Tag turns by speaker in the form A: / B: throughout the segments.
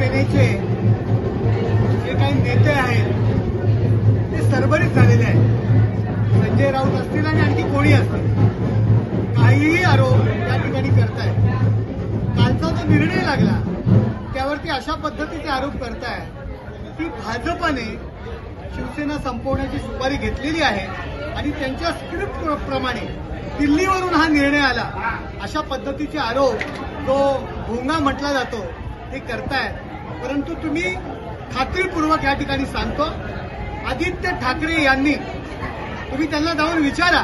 A: शिवसेनेचे जे काही नेते आहेत ते सरबरीत झालेले आहेत. संजय राऊत असतील आणि आणखी कोणी असतील. काहीही आरोप या ठिकाणी करताय कालचा जो निर्णय लागला त्यावरती अशा पद्धतीचे आरोप करताय की भाजपाने शिवसेना संपवण्याची सुपारी घेतलेली आहे आणि त्यांच्या स्क्रिप्ट प्रमाणे दिल्लीवरून हा निर्णय आला. अशा पद्धतीचे आरोप जो भोंगा म्हटला जातो ते करताय परंतु तुम्ही खात्रीपूर्वक या ठिकाणी सांगतो आदित्य ठाकरे यांनी तुम्ही त्यांना जाऊन विचारा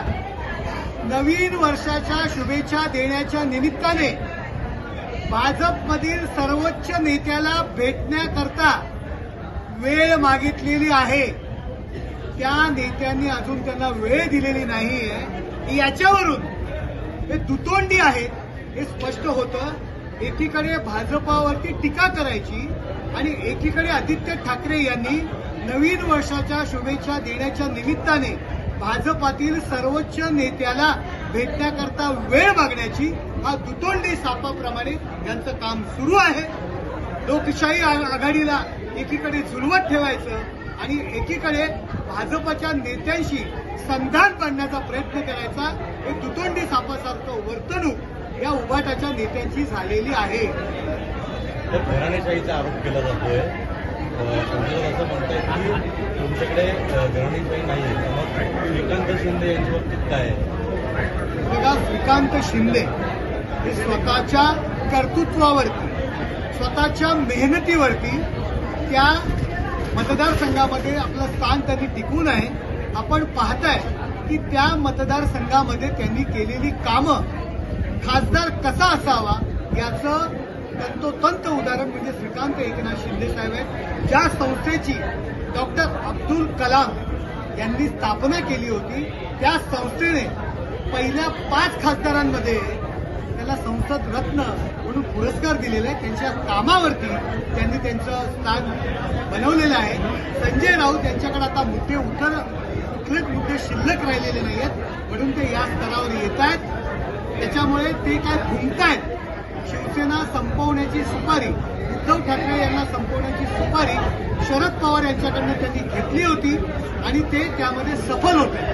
A: नवीन वर्षाच्या शुभेच्छा देण्याच्या निमित्ताने भाजपमधील सर्वोच्च नेत्याला भेटण्याकरता वेळ मागितलेली आहे. त्या नेत्यांनी अजून त्यांना वेळ दिलेली नाहीये. याच्यावरून हे दुतोंडी आहेत हे स्पष्ट होतं. एकीकडे भाजपावरती टीका करायची आणि एकीकडे आदित्य ठाकरे यांनी नवीन वर्षाच्या शुभेच्छा देण्याच्या निमित्ताने भाजपातील सर्वोच्च नेत्याला भेटण्याकरता वेळ मागण्याची हा दुतोंडी सापाप्रमाणे यांचं काम सुरू आहे. लोकशाही आ- आघाडीला एकीकडे झुलवत ठेवायचं आणि एकीकडे भाजपच्या नेत्यांशी संधान करण्याचा प्रयत्न करायचा हे दुतोंडी सापासारखं वर्तणूक या उभाटाच्या नेत्यांची झालेली आहे.
B: तर घराणेशाहीचा आरोप केला जातोय. असं म्हणताय की तुमच्याकडे घराणेशाही नाही आहे श्रीकांत शिंदे यांच्या बाबतीत काय आहे?
A: बघा श्रीकांत शिंदे हे स्वतःच्या कर्तृत्वावरती स्वतःच्या मेहनतीवरती त्या मतदारसंघामध्ये आपलं स्थान त्यांनी टिकून आहे. आपण पाहताय की त्या मतदारसंघामध्ये त्यांनी केलेली कामं खासदार कसा असावा याचं तंतोतंत उदाहरण म्हणजे श्रीकांत एकनाथ शिंदे साहेब आहेत ज्या संस्थेची डॉक्टर अब्दुल कलाम यांनी स्थापना केली होती त्या संस्थेने पहिल्या पाच खासदारांमध्ये त्याला संसद रत्न म्हणून पुरस्कार दिलेला आहे त्यांच्या कामावरती त्यांनी त्यांचं स्थान बनवलेलं आहे. संजय राऊत यांच्याकडे आता मुद्दे उतर कुठलेच मुद्दे शिल्लक राहिलेले नाही आहेत म्हणून ते या स्तरावर येत आहेत. त्याच्यामुळे ते काय घुमतायत शिवसेना संपवण्याची सुपारी उद्धव ठाकरे यांना संपवण्याची सुपारी शरद पवार यांच्याकडनं त्यांनी घेतली होती आणि ते त्यामध्ये सफल होते.